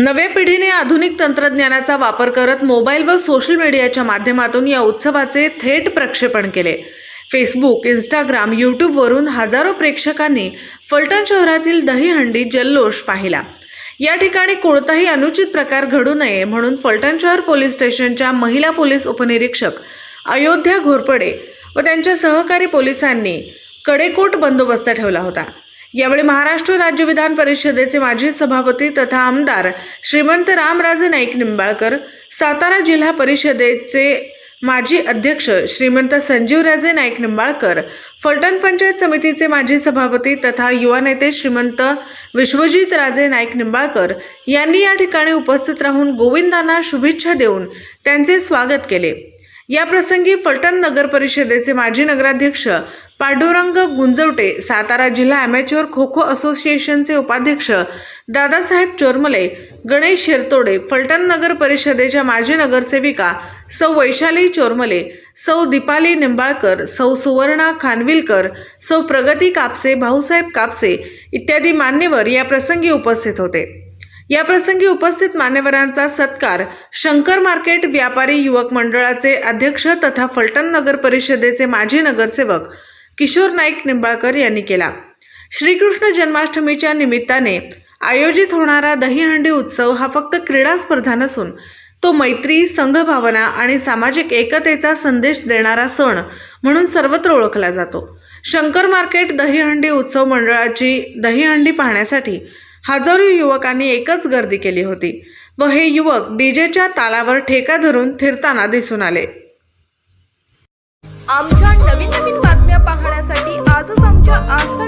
नव्या पिढीने आधुनिक तंत्रज्ञानाचा वापर करत मोबाईल व सोशल मीडियाच्या माध्यमातून या उत्सवाचे थेट प्रक्षेपण केले. फेसबुक इंस्टाग्राम यूट्यूबवरून हजारो प्रेक्षकांनी फलटण शहरातील दहीहंडी जल्लोष पाहिला. या ठिकाणी कोणताही अनुचित प्रकार घडू नये म्हणून फलटण शहर पोलीस स्टेशनच्या महिला पोलीस उपनिरीक्षक अयोध्या घोरपडे व त्यांच्या सहकारी पोलिसांनी कडेकोट बंदोबस्त ठेवला होता. यावेळी महाराष्ट्र राज्य विधान परिषदेचे माजी सभापती तथा आमदार श्रीमंत रामराजे नाईक निंबाळकर सातारा जिल्हा परिषदेचे माजी अध्यक्ष श्रीमंत संजीवराजे नाईक निंबाळकर फलटण पंचायत समितीचे माजी सभापती तथा युवा नेते श्रीमंत विश्वजित राजे नाईक निंबाळकर यांनी या ठिकाणी उपस्थित राहून गोविंदांना शुभेच्छा देऊन त्यांचे स्वागत केले. या प्रसंगी फलटण नगर परिषदेचे माजी नगराध्यक्ष पांडुरंग गुंजवटे सातारा जिल्हा अमॅच्युअर खो खो असोसिएशनचे उपाध्यक्ष दादासाहेब चोरमले गणेश शिरतोडे फलटण नगर परिषदेच्या माजी नगरसेविका सौ वैशाली चोरमले सौ दीपाली निंबाळकर सौ सुवर्णा खानविलकर सौ प्रगती कापसे भाऊसाहेब कापसे इत्यादी मान्यवर या प्रसंगी उपस्थित होते. या प्रसंगी उपस्थित मान्यवरांचा सत्कार शंकर मार्केट व्यापारी युवक मंडळाचे अध्यक्ष तथा फलटण नगर परिषदेचे माजी नगरसेवक किशोर नाईक निंबाळकर यांनी केला. श्रीकृष्ण जन्माष्टमीच्या निमित्ताने आयोजित होणारा दहीहंडी उत्सव हा फक्त क्रीडा स्पर्धा नसून तो मैत्री संघभावना आणि सामाजिक एकतेचा संदेश देणारा सण म्हणून सर्वत्र ओळखला जातो. शंकर मार्केट दहीहंडी उत्सव मंडळाची दहीहंडी पाहण्यासाठी हजारो युवकांनी एकच गर्दी केली होती व हे युवक डीजेच्या तालावर ठेका धरून फिरताना दिसून आले. आमच्या नवीन नवीन আস্থা